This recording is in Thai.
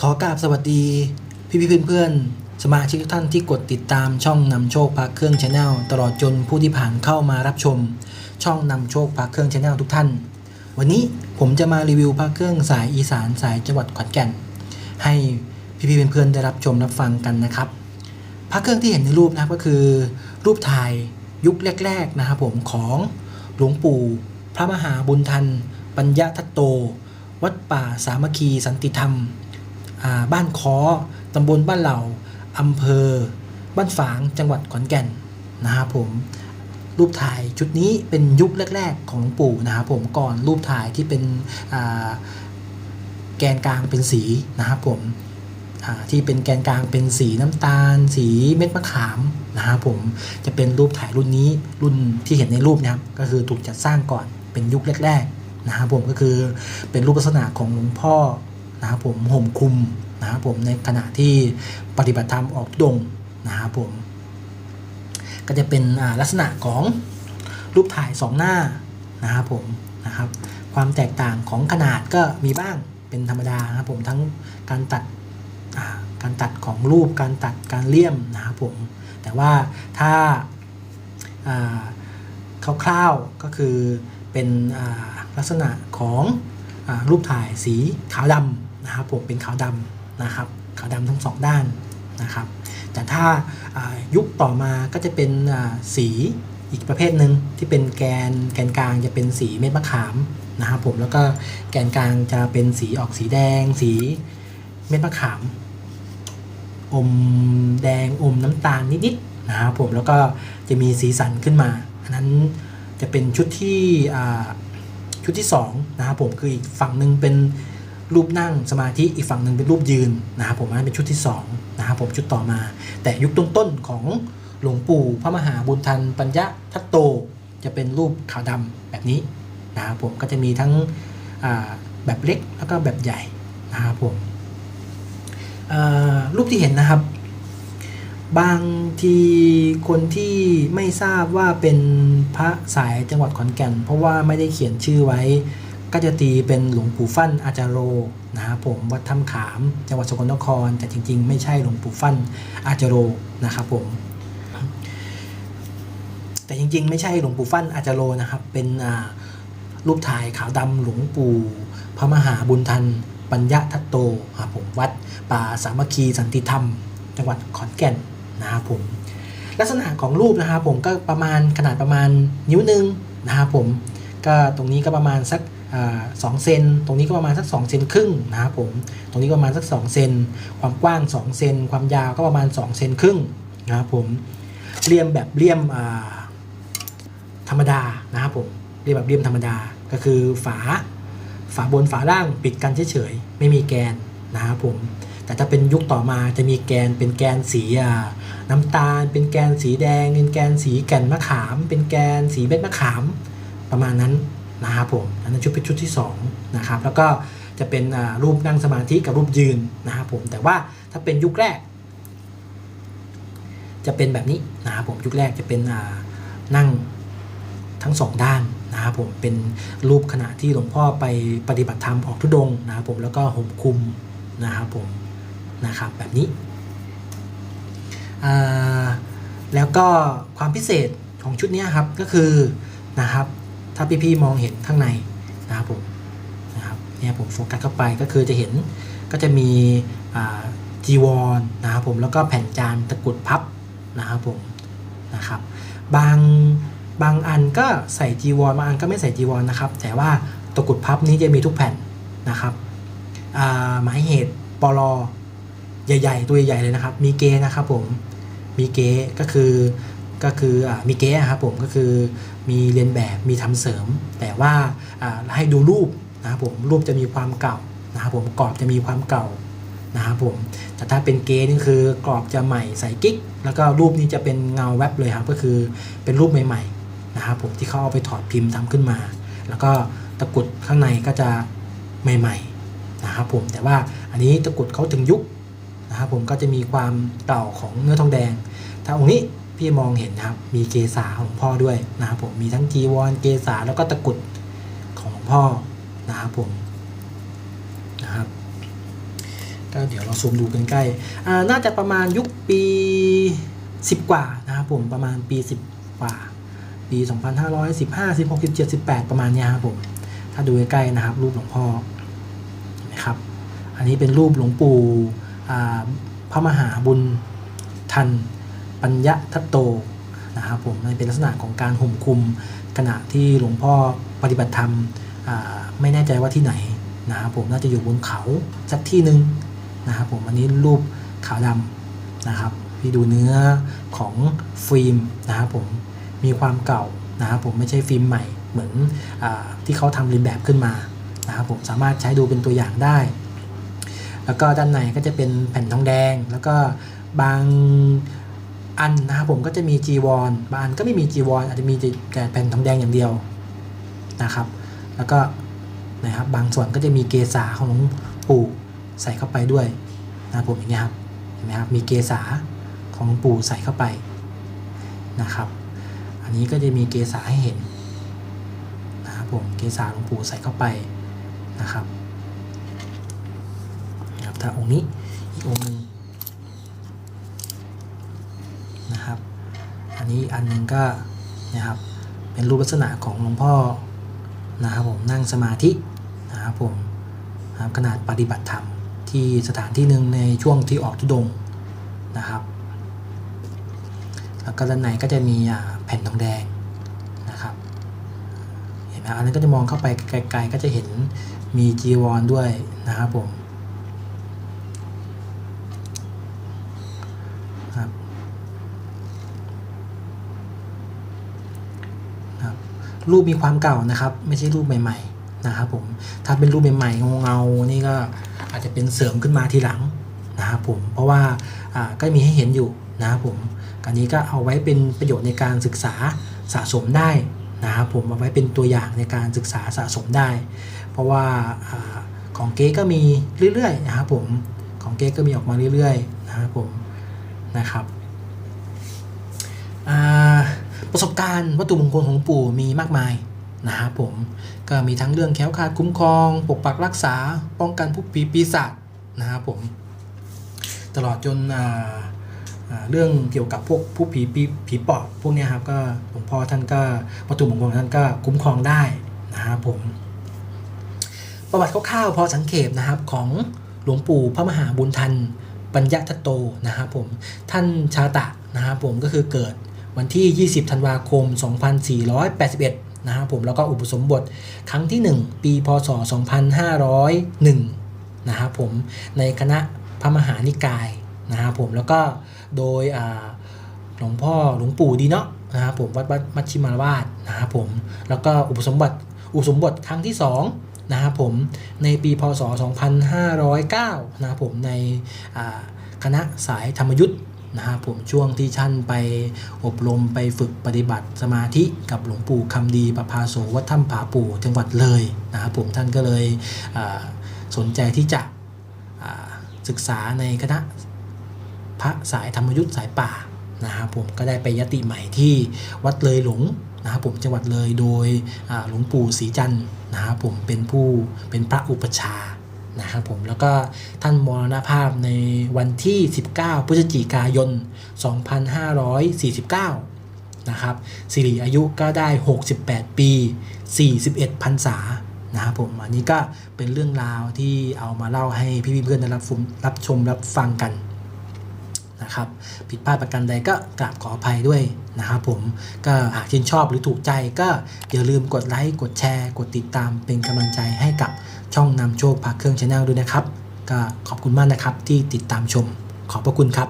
ขอกราบสวัสดี พี่พี่เพื่อนๆ สมาชิกทุกท่านที่กดติดตามช่องนำโชคพาเครื่องชาแนลตลอดจนผู้ที่ผ่านเข้ามารับชม ช่องนำโชคพาเครื่องชาแนลทุกท่าน วันนี้ผมจะมารีวิวพระเครื่องสายอีสานสายจังหวัดขอนแก่น ให้พี่พี่เพื่อนๆได้รับชมรับฟังกันนะครับพระเครื่องที่เห็นในรูปนะครับก็คือ รูปถ่ายยุคแรกๆนะครับผมของหลวงปู่ พระมหาบุญทัน ปัญญาทัตโต วัดป่าสามัคคีสันติธรรม บ้านคอตำบลบ้านเหล่าอำเภอ บ้านฝางจังหวัดขอนแก่นนะครับผมรูปถ่ายชุดนี้เป็นยุคแรก ๆ ของหลวงปู่นะครับผมก่อนรูปถ่ายที่เป็นแกนกลางเป็นสีนะครับผมที่เป็นแกนกลางเป็นสีน้ำตาล สีเม็ดมะขามนะครับผมจะเป็นรูปถ่ายรุ่นนี้รุ่นที่เห็นในรูปนะครับก็คือถูกจัดสร้างก่อนเป็นยุคแรกๆนะครับผมก็คือเป็นรูปลักษณะของหลวงพ่อ นะครับผมห่มคุมนะครับผมในขณะที่ปฏิบัติธรรมออกทุดงนะครับผม ก็จะเป็นลักษณะของรูปถ่ายสองหน้านะครับผมนะครับ ความแตกต่างของขนาดก็มีบ้างเป็นธรรมดานะครับผมทั้งการตัดการตัดของรูปการตัดการเลี่ยมนะครับผม แต่ว่าถ้าคร่าวๆก็คือเป็นลักษณะของ รูปถ่ายสีขาวดำนะครับผมเป็นขาวดำนะครับขาวดำทั้งสองด้านนะครับแต่ถ้ายุคต่อมาก็จะเป็นสีอีกประเภทหนึ่งที่เป็นแกนแกนกลางจะเป็นสีเม็ดมะขามนะครับผมแล้วก็แกนกลางจะเป็นสีออกสีแดง สีเม็ดมะขาม อมแดงอมน้ำตาลนิดๆนะครับผมแล้วก็จะมีสีสันขึ้นมาอันนั้นจะเป็นชุดที่ ชุดที่2นะครับผมคืออีกฝั่งหนึ่งเป็นรูปนั่งสมาธิอีกฝั่งหนึ่งเป็นรูปยืนนะครับผมอันนั้นเป็นชุดที่2นะครับผมชุดต่อมา แต่ยุคต้นๆของหลวงปู่พระมหาบุญทันปัญญาทัตโต จะเป็นรูปขาวดำแบบนี้นะครับผมก็จะมีทั้งแบบเล็กแล้วก็แบบใหญ่นะครับผมรูปที่เห็นนะครับ บางทีคนที่ไม่ทราบว่าเป็นพระสายจังหวัดขอนแก่น เพราะว่าไม่ได้เขียนชื่อไว้ ก็จะตีเป็นหลวงปู่ฟั่นอาจารโรนะครับผมวัดถ้ำขาม จังหวัดสกลนคร แต่จริง ๆ ไม่ใช่หลวงปู่ฟั่นอาจารโรนะครับผมแต่จริง ๆ ไม่ใช่หลวงปู่ฟั่นอาจารโรนะครับ เป็นรูปถ่ายขาวดำหลวงปู่พระมหาบุญทันปัญญาทัตโตครับผมวัดป่าสามัคคีสันติธรรม จังหวัดขอนแก่น นะครับผมลักษณะของรูปนะครับผมก็ประมาณขนาดประมาณนิ้วหนึ่งนะครับผมก็ตรงนี้ก็ประมาณสักสองเซน ตรงนี้ก็ประมาณสัก2เซนครึ่งนะครับผม ตรงนี้ประมาณสัก2เซน ความกว้าง2เซน ความยาวก็ประมาณ2เซนครึ่งนะครับผมเรียมแบบเรียมธรรมดานะครับผมเรียมแบบเรียมธรรมดา ก็คือฝา ฝาบนฝาล่างปิดกันเฉยๆ ไม่มีแกนนะครับผม แต่ถ้าเป็นยุคต่อมาจะมีแกนเป็นแกนสีน้ำตาล เป็นแกนสีแดง เป็นแกนสีแก่นมะขาม เป็นแกนสีเม็ดมะขาม ประมาณนั้นนะครับผมอันนั้นชุดเป็นชุดที่2นะครับแล้วก็จะเป็นรูปนั่งสมาธิกับรูปยืนนะครับผมแต่ว่าถ้าเป็นยุคแรก จะเป็นแบบนี้นะครับผมยุคแรกจะเป็นนั่งทั้งสองด้านนะครับผมเป็นรูปขณะที่หลวงพ่อไปปฏิบัติธรรมออกทุดงนะครับผมแล้วก็ห่มคลุมนะครับผม นะครับแบบนี้ แล้วก็ความพิเศษของชุดนี้ครับก็คือนะครับถ้าพี่ๆมองเห็นข้างในนะครับผมนะครับเนี่ยผมโฟกัสเข้าไปก็คือจะเห็นก็จะมีจีวรนะครับผมแล้วก็แผ่นจานตะกุดพับนะครับผมนะครับบางบางอันก็ใส่จีวรบางอันก็ไม่ใส่จีวรนะครับ แต่ว่าตะกุดพับนี้จะมีทุกแผ่นนะครับหมายเหตุปลอ ใหญ่ๆ ตัวใหญ่ๆเลยนะครับ มีเกนะครับผม มีเกก็คือก็คืออ่ามีเกอะครับผมก็คือมีเรียนแบบมีทำเสริม แต่ว่าอ่าให้ดูรูปนะครับผมรูปจะมีความเก่านะครับผมกรอบจะมีความเก่านะครับผมแต่ถ้าเป็นเกนี่คือกรอบจะใหม่ใส่กิ๊ก แล้วก็รูปนี้จะเป็นเงาแวบเลยครับก็คือเป็นรูปใหม่ๆนะครับผมที่เขาเอาไปถอดพิมพ์ทำขึ้นมา แล้วก็ตะกุดข้างในก็จะใหม่ๆนะครับผมแต่ว่าอันนี้ตะกุดเขาถึงยุค นะครับผมก็จะมีความเก่าของเนื้อทองแดงถ้าองค์นี้พี่มองเห็นนะครับ มีเกษาของพ่อด้วยนะครับผมมีทั้งจีวรเกษาแล้วก็ตะกุดของหลวงพ่อนะครับผมนะครับก็เดี๋ยวเราซูมดูกันใกล้น่าจะประมาณยุคปี 10 กว่านะครับผมประมาณปี 10 กว่า ปี 2515 16 17 18 ประมาณนี้ครับผมถ้าดูใกล้ๆนะครับ รูปหลวงพ่อนไหมครับ อันนี้เป็นรูปหลวงปู่ พระมหาบุญทันปัญญทัตโตนะครับผมมันเป็นลักษณะของการห่มคุมขณะที่หลวงพ่อปฏิบัติธรรมไม่แน่ใจว่าที่ไหนนะครับผมน่าจะอยู่บนเขาสักที่หนึ่งนะครับผมอันนี้รูปขาวดำนะครับพี่ดูเนื้อของฟิล์มนะครับผมมีความเก่านะครับผมไม่ใช่ฟิล์มใหม่เหมือนอที่เขาทำรีแบบขึ้นมานะครับผมสามารถใช้ดูเป็นตัวอย่างได้ แล้วก็ด้านในก็จะเป็นแผ่นทองแดง แล้วก็บางอันนะครับผมก็จะมีจีวรบางอันก็ไม่มีจีวรอาจจะมีแต่แผ่นทองแดงอย่างเดียวนะครับ แล้วก็นะครับบางส่วนก็จะมีเกษาของหลวงปู่ใส่เข้าไปด้วยนะครับผมอย่างเงี้ยครับเห็นไหมครับมีเกษาของหลวงปู่ใส่เข้าไปนะครับ อันนี้ก็จะมีเกษาให้เห็นนะครับผมเกษาหลวงปู่ใส่เข้าไปนะครับ นะครับถ้าองค์นี้อีกองค์หนึ่งนะครับ อันนี้อันหนึงก็นะครับเป็นรูปลักษณะของหลวงพ่อนะครับผมนั่งสมาธินะครับผมนะครับขนาดปฏิบัติธรรมที่สถานที่หนึ่งในช่วงที่ออกทุดงนะครับ แล้วก็ด้านในก็จะมีแผ่นทองแดงนะครับเห็นไหมอันนั้นก็จะมองเข้าไปไกลๆก็จะเห็นมีจีวรด้วยนะครับผม ครับค รูปมีความเก่านะครับ ไม่ใช่รูปใหม่ ๆ นะครับผมถ้าเป็นรูปใหม่ๆเงาๆนี่ก็อาจจะเป็นเสริมขึ้นมาทีหลังนะครับผมเพราะว่าก็มีให้เห็นอยู่นะครับผมการนี้ก็เอาไว้เป็นประโยชน์ในการศึกษาสะสมได้นะครับผมเอาไว้เป็นตัวอย่างในการศึกษาสะสมได้ เพราะว่าอาของเก๊ก็มีเรื่อยๆนะครับผมของเก๊ก็มีออกมาเรื่อยๆนะครับผมนะครับอ่า ประสบการณ์วัตถุมงคลของหลวงปู่มีมากมายนะครับผมก็มีทั้งเรื่องแคล้วคาดคุ้มครอง ปกปักรักษา ป้องกันผู้ผีปีศาจนะครับผม ตลอดจนอ่าเรื่องเกี่ยวกับพวกผู้ผีปีผีปอบพวกนี้ครับก็หลวงพ่อท่านก็วัตถุมงคลท่านก็คุ้มครองได้นะครับผม ประวัติคร่าวๆพอสังเขปนะครับของหลวงปู่พระมหาบุญทันปัญญทัตโตนะครับผมท่านชาตะนะครับผมก็คือเกิด วันที่ 20 ธันวาคม 2481 นะครับผมแล้วก็อุปสมบทครั้งที่ 1 ปี พศ 2501 นะครับผมในคณะพระมหานิกายนะครับผมแล้วก็โดยหลวงพ่อหลวงปู่ดีเนาะนะครับผมวัดวัดมัชชิมาวาสนะครับผมแล้วก็อุปสมบทอุปสมบทครั้งที่ 2 นะครับผมในปี พศ 2509 นะครับผมในคณะสายธรรมยุทธ์ นะครับผมช่วงที่ท่านไปอบรมไปฝึกปฏิบัติสมาธิกับหลวงปู่คำดีประภาโสวัดถ้ำผาปู่จังหวัดเลยนะครับผมท่านก็เลยสนใจที่จะศึกษาในคณะพระสายธรรมยุทธ์สายป่านะครับผมก็ได้ไปยติใหม่ที่วัดเลยหลงนะครับผมจังหวัดเลยโดยหลวงปู่ศรีจันทร์นะครับผมเป็นผู้เป็นพระอุปชา นะครับผมแล้วก็ท่านมรณภาพในวันที่ 19 พฤศจิกายน 2549 นะครับสิริอายุก็ได้ 68 ปี 41พรรษานะครับผมอันนี้ก็เป็นเรื่องราวที่เอามาเล่าให้พี่เพื่อนได้รับฟรับชมรับฟังกันนะครับผิดพลาดประการใดก็กราบขออภัยด้วยนะครับผมก็หากชื่นชอบหรือถูกใจก็อย่าลืมกดไลค์กดแชร์ กดติดตามเป็นกำลังใจให้กับ ช่องนำโชคพักเครื่องชาแนลด้วยนะครับ ก็ขอบคุณมากนะครับที่ติดตามชม ขอบพระคุณครับ